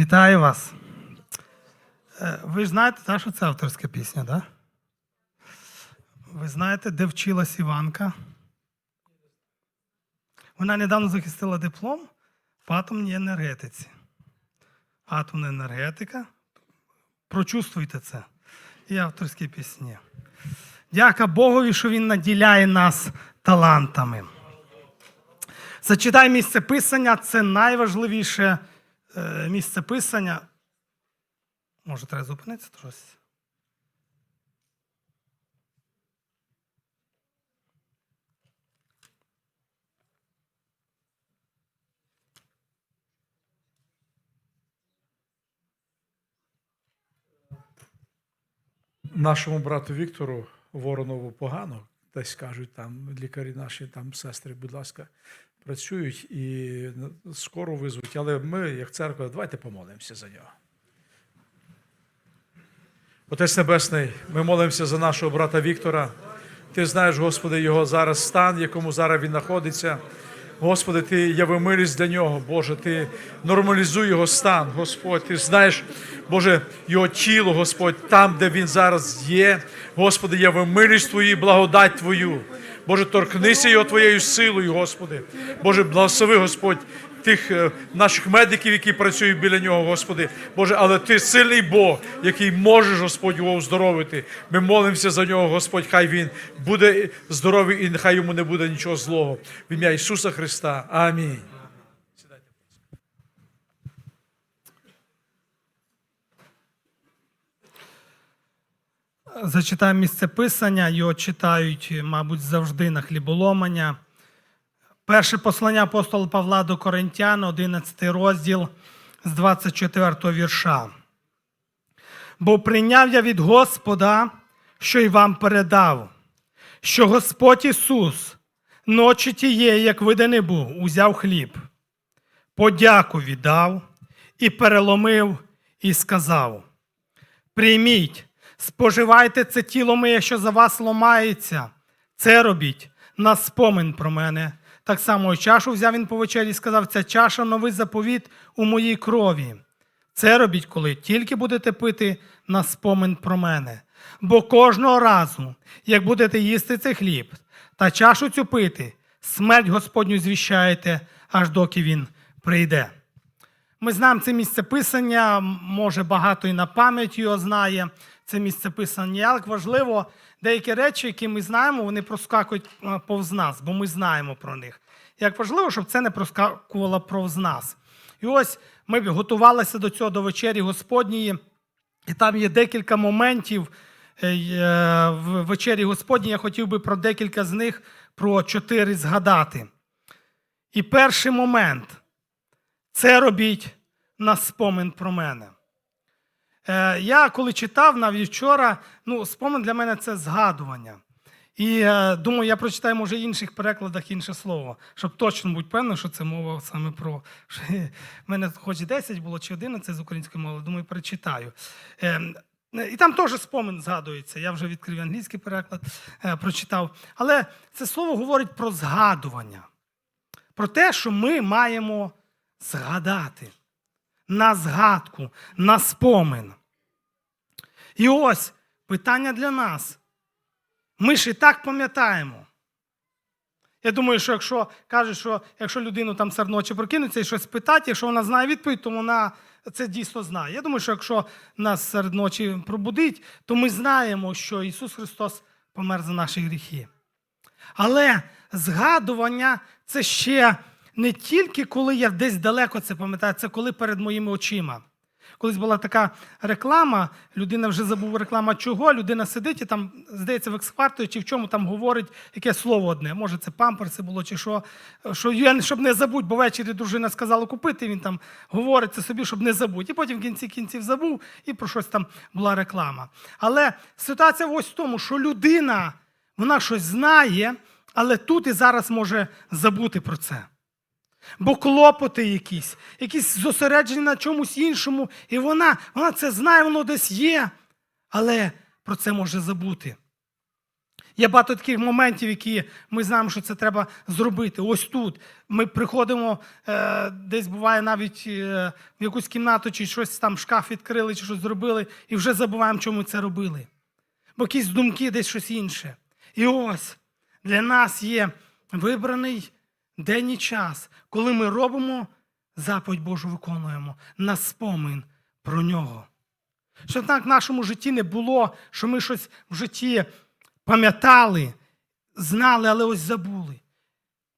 Вітаю вас. Е, Ви ж знаєте, що це авторська пісня. Да? Ви знаєте, де вчилась Іванка? Вона недавно захистила диплом по атомній енергетиці. Атомна енергетика. Прочувствуйте це. І авторські пісні. Дяка Богові, що Він наділяє нас талантами. Зачитай місце писання це найважливіше місце писання. Може, треба зупинитися трохи? Нашому брату Віктору Воронову погано, десь кажуть, там лікарі наші, там сестри, будь ласка, працюють і скоро визвуть. Але ми, як церква, давайте помолимося за нього. Отець Небесний, ми молимося за нашого брата Віктора. Ти знаєш, Господи, його зараз стан, в якому зараз він знаходиться. Господи, Ти яви милість для нього, Боже, Ти нормалізуй його стан, Господь. Ти знаєш, Боже, його тіло, Господь, там, де він зараз є. Господи, яви милість Твою, благодать Твою. Боже, торкнися його Твоєю силою, Господи. Боже, благослови, Господь, тих е, наших медиків, які працюють біля нього, Господи. Боже, але Ти сильний Бог, який можеш, Господь, його оздоровити. Ми молимося за нього, Господь, хай він буде здоровий і нехай йому не буде нічого злого. В ім'я Ісуса Христа. Амінь. Зачитаємо місце писання, його читають, мабуть, завжди на хліболомання. Перше послання апостола Павла до Коринтян, 11 розділ з 24 вірша. Бо прийняв я від Господа, що й вам передав, що Господь Ісус ночі тієї, як виданий був, узяв хліб, подяку віддав і переломив, і сказав: Прийміть, споживайте це тіло моє, що за вас ломається. Це робіть на спомин про мене. Так само і чашу взяв він по вечері і сказав: ця чаша новий заповіт у моїй крові. Це робіть, коли тільки будете пити на спомин про мене. Бо кожного разу, як будете їсти цей хліб та чашу цю пити, смерть Господню звіщаєте, аж доки він прийде. Ми знаємо це місце писання, може багато і на пам'ять його знає. Це місце писання. Як важливо, деякі речі, які ми знаємо, вони проскакують е, повз нас, бо ми знаємо про них. Як важливо, щоб це не проскакувало повз нас. І ось ми готувалися до цього до вечері Господньої, і там є декілька моментів е, е, в вечері Господній. Я хотів би про декілька з них, про чотири згадати. І перший момент це робіть на спомин про мене. Е, я коли читав навіть вчора, ну, спомин для мене це згадування. І е, думаю, я прочитаю, може, в інших перекладах інше слово, щоб точно бути певним, що це мова саме про. В мене хоч 10 було чи 11 з української мови, думаю, перечитаю. Е, і там теж спомин згадується. Я вже відкрив англійський переклад, прочитав. Але це слово говорить про згадування, про те, що ми маємо згадати на згадку, на спомин. І ось питання для нас. Ми ж і так пам'ятаємо. Я думаю, що якщо кажуть, що якщо людину там серед ночі прокинуться і щось питати, якщо вона знає відповідь, то вона це дійсно знає. Я думаю, що якщо нас серед ночі пробудить, то ми знаємо, що Ісус Христос помер за наші гріхи. Але згадування це ще не тільки коли я десь далеко це пам'ятаю, це коли перед моїми очима. Колись була така реклама, людина вже забув реклама чого, людина сидить і там, здається, в експарту чи в чому там говорить яке слово одне. Може, це памперси було, чи що. що я, щоб не забудь, бо ввечері дружина сказала купити, він там говорить це собі, щоб не забудь. І потім в кінці кінців забув, і про щось там була реклама. Але ситуація ось в тому, що людина, вона щось знає, але тут і зараз може забути про це. Бо клопоти якісь, якісь зосереджені на чомусь іншому, і вона, вона це знає, воно десь є, але про це може забути. Є багато таких моментів, які ми знаємо, що це треба зробити. Ось тут. Ми приходимо, е, десь буває навіть е, в якусь кімнату, чи щось там шкаф відкрили, чи щось зробили, і вже забуваємо, чому це робили. Бо якісь думки, десь щось інше. І ось для нас є вибраний день і час, коли ми робимо заповідь Божу виконуємо на спомин про нього. Щоб так в нашому житті не було, що ми щось в житті пам'ятали, знали, але ось забули.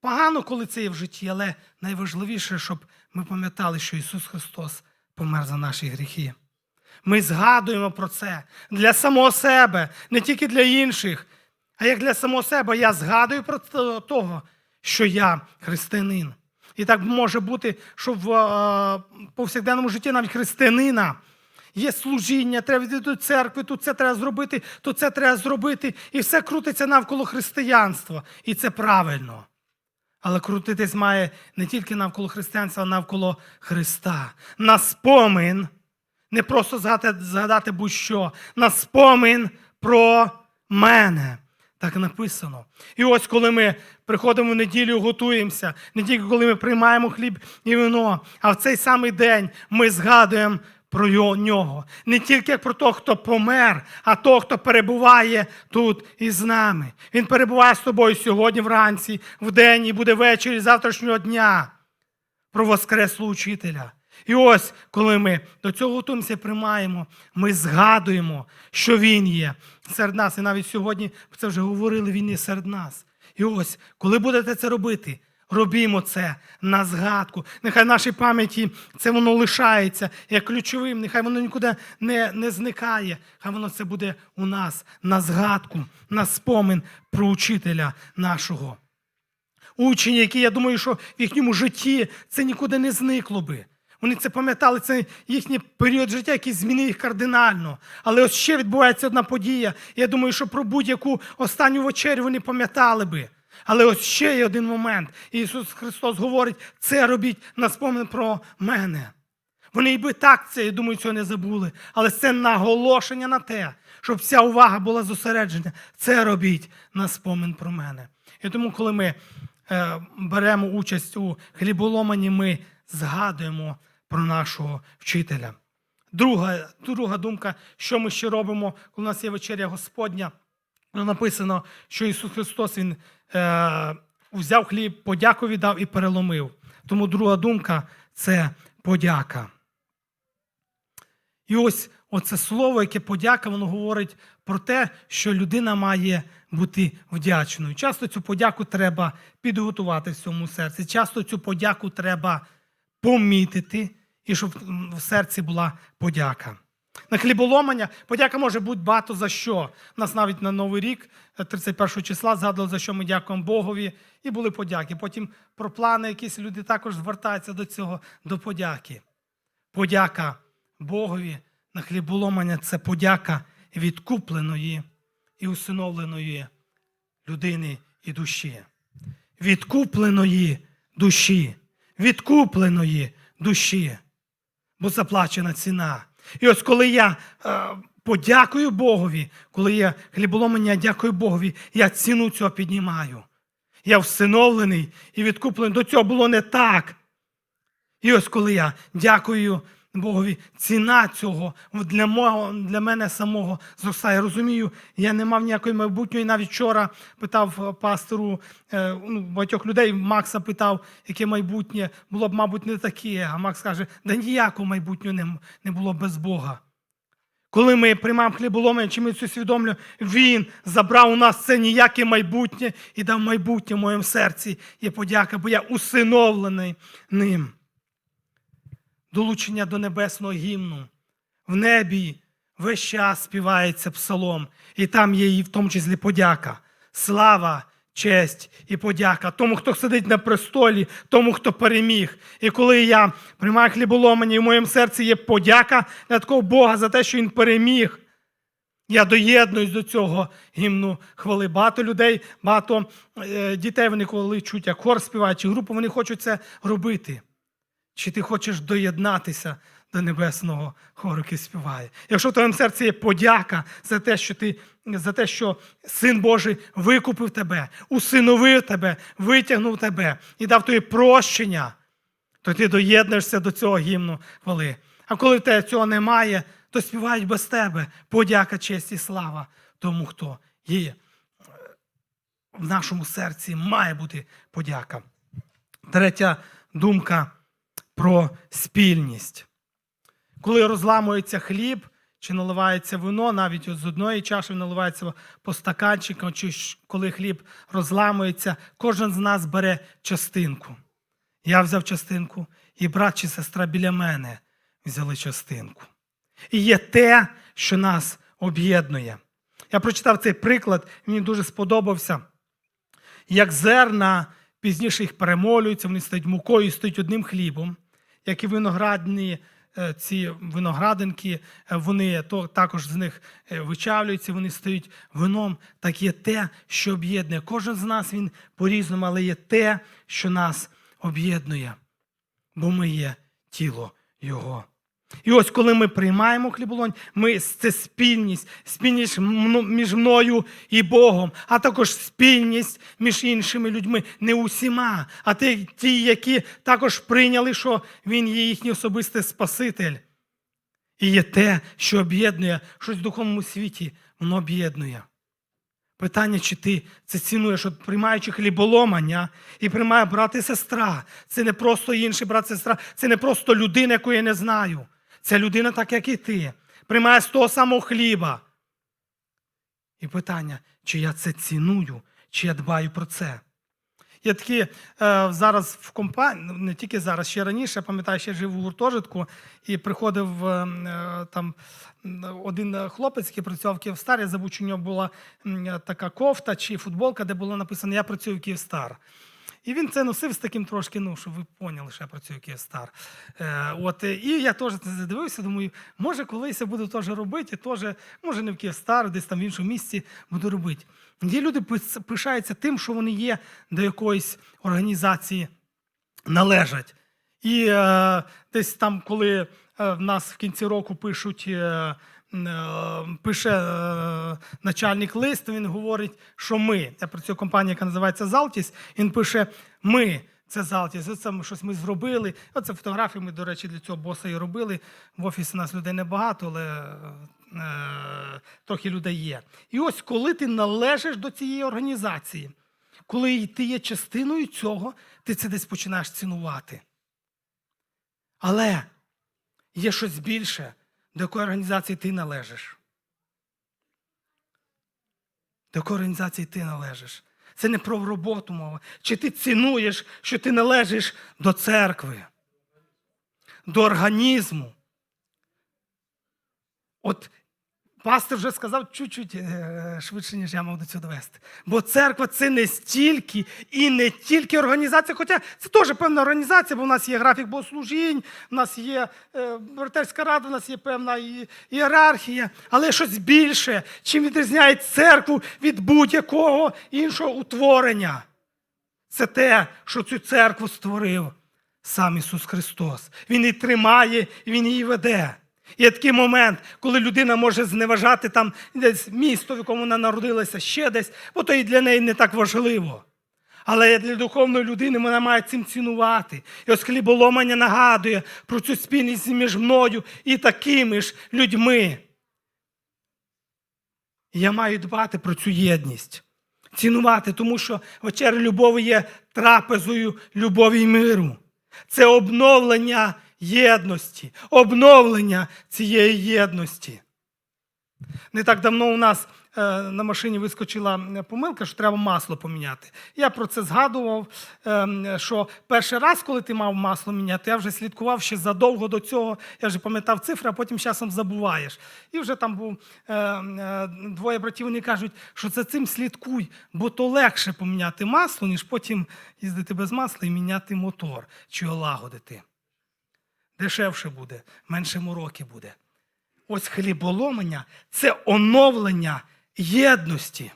Погано, коли це є в житті, але найважливіше, щоб ми пам'ятали, що Ісус Христос помер за наші гріхи. Ми згадуємо про це для самого себе, не тільки для інших, а як для самого себе. Я згадую про того, що я християнин. І так може бути, що в е, повсякденному житті навіть християнина є служіння, треба йти до церкви, тут це треба зробити, тут це треба зробити. І все крутиться навколо християнства. І це правильно. Але крутитись має не тільки навколо християнства, а навколо Христа. На спомин, не просто згадати, згадати будь-що, на спомин про мене. Так написано. І ось коли ми приходимо в неділю, готуємося, не тільки коли ми приймаємо хліб і вино, а в цей самий день ми згадуємо про нього. Не тільки як про того, хто помер, а того, хто перебуває тут із нами. Він перебуває з тобою сьогодні вранці, вдень і буде ввечері завтрашнього дня про Воскреслого учителя. І ось, коли ми до цього готуємося приймаємо, ми згадуємо, що Він є серед нас. І навіть сьогодні це вже говорили, Він є серед нас. І ось, коли будете це робити, робімо це на згадку. Нехай в нашій пам'яті це воно лишається як ключовим, нехай воно нікуди не, не зникає. Хай воно це буде у нас на згадку, на спомин про учителя нашого учні, які, я думаю, що в їхньому житті це нікуди не зникло би. Вони це пам'ятали, це їхній період життя, який змінив їх кардинально. Але ось ще відбувається одна подія. Я думаю, що про будь-яку останню вечерю вони пам'ятали би. Але ось ще є один момент. Ісус Христос говорить: це робіть на спомин про мене. Вони і би так це, я думаю, цього не забули. Але це наголошення на те, щоб вся увага була зосереджена. Це робіть на спомин про мене. І тому, коли ми е, беремо участь у хліболомані, ми згадуємо про нашого вчителя. Друга, друга думка, що ми ще робимо, коли у нас є вечеря Господня. Ну, написано, що Ісус Христос Він е, взяв хліб, подяку віддав і переломив. Тому друга думка це подяка. І ось оце слово, яке подяка, воно говорить про те, що людина має бути вдячною. Часто цю подяку треба підготувати в своєму серці. Часто цю подяку треба помітити, і щоб в серці була подяка. На хліболомання подяка може бути багато за що. У нас навіть на Новий рік, е, 31 числа, згадували, за що ми дякуємо Богові, і були подяки. Потім про плани якісь люди також звертаються до цього, до подяки. Подяка Богові на хліболомання це подяка відкупленої і усиновленої людини і душі. Відкупленої душі. Відкупленої душі. Бо заплачена ціна. І ось коли я е, подякую Богові, коли є хліболомання, дякую Богові, я ціну цього піднімаю. Я всиновлений і відкуплений. До цього було не так. І ось коли я дякую Богові, ціна цього для, мого, для мене самого зростає. Я розумію, я не мав ніякої майбутньої. Навіть вчора питав е, пастору е, ну, багатьох людей, Макса питав, яке майбутнє було б, мабуть, не таке. А Макс каже, да ніякого майбутнього не, було без Бога. Коли ми приймаємо хліболомлення, чи ми це усвідомлюємо, Він забрав у нас це ніяке майбутнє і дав майбутнє в моєму серці. Є подяка, бо я усиновлений ним. Долучення до небесного гімну. В небі весь час співається псалом, і там є і в тому числі подяка. Слава, честь і подяка тому, хто сидить на престолі, тому, хто переміг. І коли я приймаю хліболомання, і в моєму серці є подяка для такого Бога за те, що Він переміг. Я доєднуюсь до цього гімну хвали. Багато людей, багато е, дітей, вони коли чуть, як хор співають, чи групу, вони хочуть це робити. Чи ти хочеш доєднатися до небесного хору, який співає. Якщо в твоєму серці є подяка за те, що ти за те, що син Божий викупив тебе, усиновив тебе, витягнув тебе і дав тобі прощення, то ти доєднуєшся до цього гімну хвали. А коли в тебе цього немає, то співають без тебе подяка, честь і слава тому, хто є. В нашому серці має бути подяка. Третя думка про спільність. Коли розламується хліб чи наливається вино, навіть з одної чаші наливається по стаканчикам, чи коли хліб розламується, кожен з нас бере частинку. Я взяв частинку, і брат чи сестра біля мене взяли частинку. І є те, що нас об'єднує. Я прочитав цей приклад, мені дуже сподобався. Як зерна, пізніше їх перемолюються, вони стають мукою, і стають одним хлібом, як і виноградні е, ці виноградинки, е, вони то, також з них е, вичавлюються, вони стають вином. Так є те, що об'єднує. Кожен з нас він по-різному, але є те, що нас об'єднує, бо ми є тіло Його. І ось коли ми приймаємо хліболонь, ми це спільність, спільність між мною і Богом, а також спільність між іншими людьми, не усіма, а ті, які також прийняли, що Він є їхній особистий Спаситель. І є те, що об'єднує, щось в духовному світі, воно об'єднує. Питання, чи ти це цінуєш, от приймаючи хліболомання і приймає брат і сестра. Це не просто інший брат і сестра, це не просто людина, яку я не знаю. Це людина, так як і ти. Приймає з того самого хліба. І питання, чи я це ціную, чи я дбаю про це. Я такі е, зараз в компанії, не тільки зараз, ще раніше, пам'ятаю, ще жив у гуртожитку, і приходив е, е, там один хлопець, який працював в Київстар, я забув, у нього була м, така кофта чи футболка, де було написано Я працюю в Київстар. І він це носив з таким трошки, ну, щоб ви поняли, що я працюю Київстар. Е, от, е, і я теж це задивився, думаю, може, колись я буду теж робити, теж, може, не в Київстар, десь там в іншому місці буду робити. Є люди пишаються тим, що вони є до якоїсь організації належать. І е, десь там, коли е, в нас в кінці року пишуть, е, пише е, начальник лист, він говорить, що ми. Я працюю в компанії, яка називається Залтіс. Він пише Ми. Це Залтіс, ми щось ми зробили. Оце фотографії ми, до речі, для цього боса і робили. В офісі нас людей небагато, але е, трохи людей є. І ось коли ти належиш до цієї організації, коли ти є частиною цього, ти це десь починаєш цінувати. Але є щось більше, до якої організації ти належиш. До якої організації ти належиш. Це не про роботу мова. Чи ти цінуєш, що ти належиш до церкви, до організму. От пастор вже сказав чуть-чуть е, швидше, ніж я мав до цього довести. Бо церква це не стільки і не тільки організація, хоча це теж певна організація, бо в нас є графік богослужінь, в нас є е, братерська рада, в нас є певна ієрархія, але щось більше, чим відрізняє церкву від будь-якого іншого утворення. Це те, що цю церкву створив сам Ісус Христос. Він її тримає, Він її веде. Є такий момент, коли людина може зневажати там десь місто, в якому вона народилася, ще десь, бо то і для неї не так важливо. Але для духовної людини вона має цим цінувати. І ось хліболомання нагадує про цю спільність між мною і такими ж людьми. І Я маю дбати про цю єдність, цінувати, тому що вечеря любові є трапезою любові й миру. Це обновлення єдності, обновлення цієї єдності. Не так давно у нас е, на машині вискочила е, помилка, що треба масло поміняти. Я про це згадував, е, що перший раз, коли ти мав масло міняти, я вже слідкував ще задовго до цього. Я вже пам'ятав цифри, а потім часом забуваєш. І вже там був е, е, двоє братів, вони кажуть, що за цим слідкуй, бо то легше поміняти масло, ніж потім їздити без масла і міняти мотор чи олагодити. Дешевше буде, менше мороки буде. Ось хліболомання це оновлення єдності.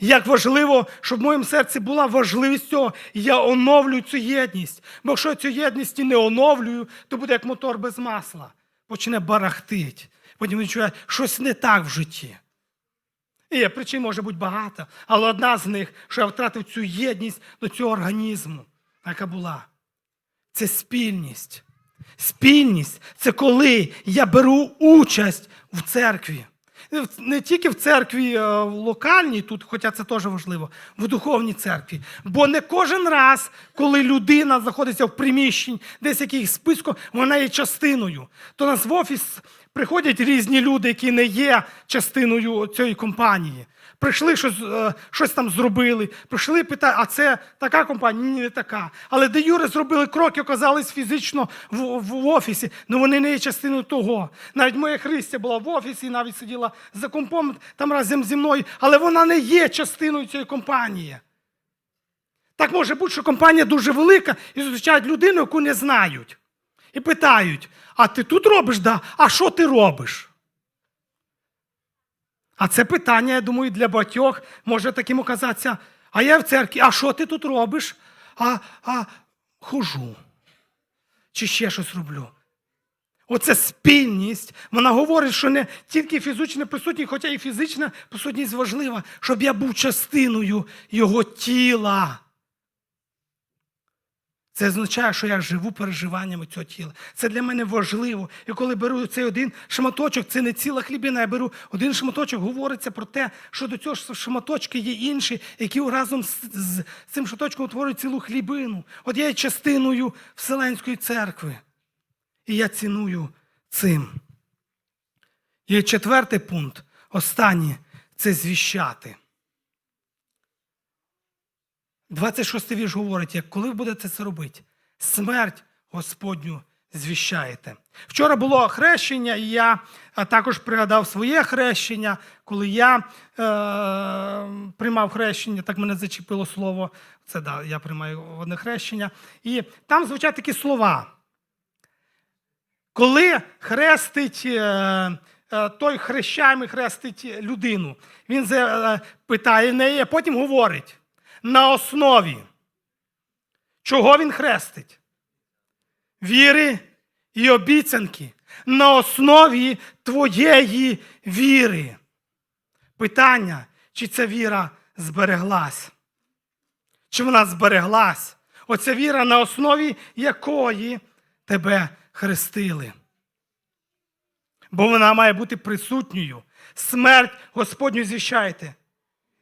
Як важливо, щоб в моєму серці була важливість цього, я оновлюю цю єдність. Бо якщо цю єдність не оновлюю, то буде як мотор без масла. Почне барахтить. Потім відчуває, щось не так в житті. І причин може бути багато, але одна з них, що я втратив цю єдність до цього організму, яка була. Це спільність. Спільність це коли я беру участь в церкві. Не тільки в церкві е, в локальній, тут, хоча це теж важливо, в духовній церкві. Бо не кожен раз, коли людина знаходиться в приміщенні, десь якийсь списком, вона є частиною. То нас в офіс приходять різні люди, які не є частиною цієї компанії. Прийшли щось, е, щось там зробили, прийшли питають, а це така компанія? Ні, не така. Але де Юри зробили кроки, оказались фізично в, в, в офісі, але вони не є частиною того. Навіть моя Христя була в офісі, навіть сиділа за компом там разом зі мною, але вона не є частиною цієї компанії. Так може бути, що компанія дуже велика і зустрічають людину, яку не знають. І питають: а ти тут робиш? Да? А що ти робиш? А це питання, я думаю, для батьох може таким оказатися. А я в церкві, а що ти тут робиш? А, а хожу. Чи ще щось роблю. Оце спільність. Вона говорить, що не тільки фізична присутність, хоча і фізична присутність важлива, щоб я був частиною його тіла. Це означає, що я живу переживаннями цього тіла. Це для мене важливо. І коли беру цей один шматочок, це не ціла хлібина, я беру один шматочок, говориться про те, що до цього ж шматочка є інші, які разом з, з цим шматочком утворюють цілу хлібину. От я є частиною Вселенської церкви. І я ціную цим. І четвертий пункт, останній це звіщати. 26 вірш говорить, як коли ви будете це робити, смерть Господню звіщаєте. Вчора було хрещення, і я також пригадав своє хрещення, коли я е, приймав хрещення, так мене зачепило слово. Це да, я приймаю одне хрещення. І там звучать такі слова. Коли хрестить е, е, той хрещаємий хрестить людину, він е, питає неї, а потім говорить на основі. Чого він хрестить? Віри і обіцянки. На основі твоєї віри. Питання, чи ця віра збереглась? Чи вона збереглась? Оця віра, на основі якої тебе хрестили. Бо вона має бути присутньою. Смерть Господню звіщайте.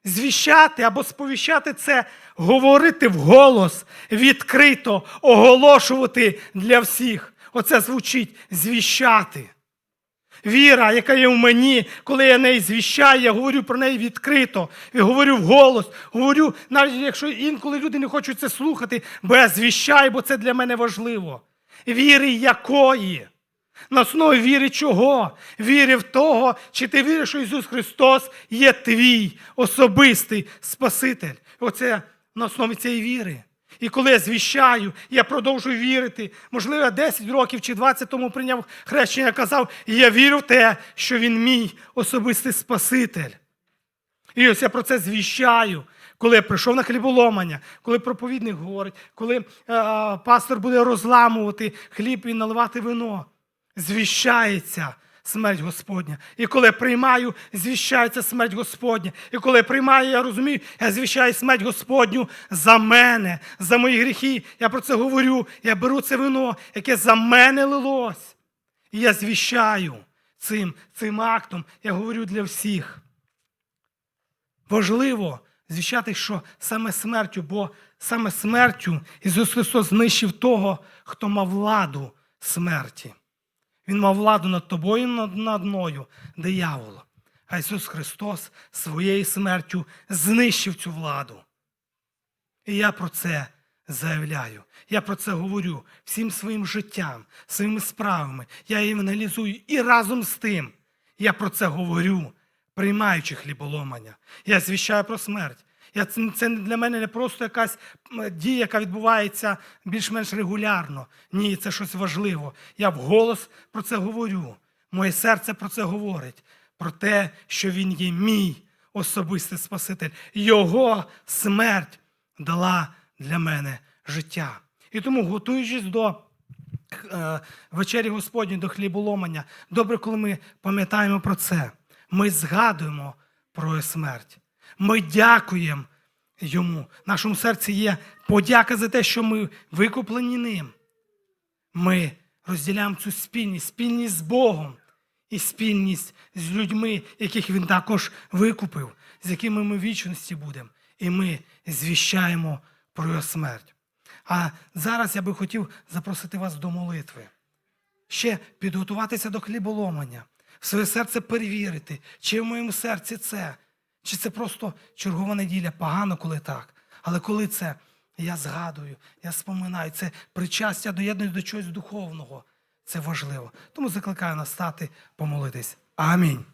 Звіщати або сповіщати це говорити вголос, відкрито, оголошувати для всіх. Оце звучить звіщати. Віра, яка є в мені, коли я неї звіщаю, я говорю про неї відкрито, я говорю вголос, говорю, навіть якщо інколи люди не хочуть це слухати, бо я звіщаю, бо це для мене важливо. Віри якої? На основі віри чого? Віри в того, чи ти віриш, що Ісус Христос є твій особистий Спаситель. Оце на основі цієї віри. І коли я звіщаю, я продовжую вірити. Можливо, я 10 років чи 20 тому прийняв хрещення, казав, я вірю в те, що він мій особистий Спаситель. І ось я про це звіщаю. Коли я прийшов на хліболомання, коли проповідник говорить, коли е, пастор буде розламувати хліб і наливати вино, звіщається смерть Господня. І коли приймаю, звіщається смерть Господня. І коли приймаю, я розумію, я звіщаю смерть Господню за мене, за мої гріхи. Я про це говорю. Я беру це вино, яке за мене лилось. І я звіщаю цим, цим актом. Я говорю для всіх. Важливо звіщати, що саме смертю, бо саме смертю Ісус Христос знищив того, хто мав владу смерті. Він мав владу над тобою над, над мною, диявол. А Ісус Христос своєю смертю знищив цю владу. І я про це заявляю. Я про це говорю всім своїм життям, своїми справами. Я її аналізую і разом з тим я про це говорю, приймаючи хліболомання. Я звіщаю про смерть. Я, це, для мене не просто якась дія, яка відбувається більш-менш регулярно. Ні, це щось важливо. Я вголос про це говорю. Моє серце про це говорить. Про те, що він є мій особистий Спаситель. Його смерть дала для мене життя. І тому, готуючись до е, вечері Господні, до хліболомання, добре, коли ми пам'ятаємо про це, ми згадуємо про смерть. Ми дякуємо йому. В нашому серці є подяка за те, що ми викуплені ним. Ми розділяємо цю спільність, спільність з Богом і спільність з людьми, яких він також викупив, з якими ми в вічності будемо. І ми звіщаємо про його смерть. А зараз я би хотів запросити вас до молитви. Ще підготуватися до хліболомання, в своє серце перевірити, чи в моєму серці це, чи це просто чергова неділя, погано, коли так. Але коли це я згадую, я споминаю, це причастя доєднання до чогось духовного. Це важливо. Тому закликаю нас стати, помолитись. Амінь.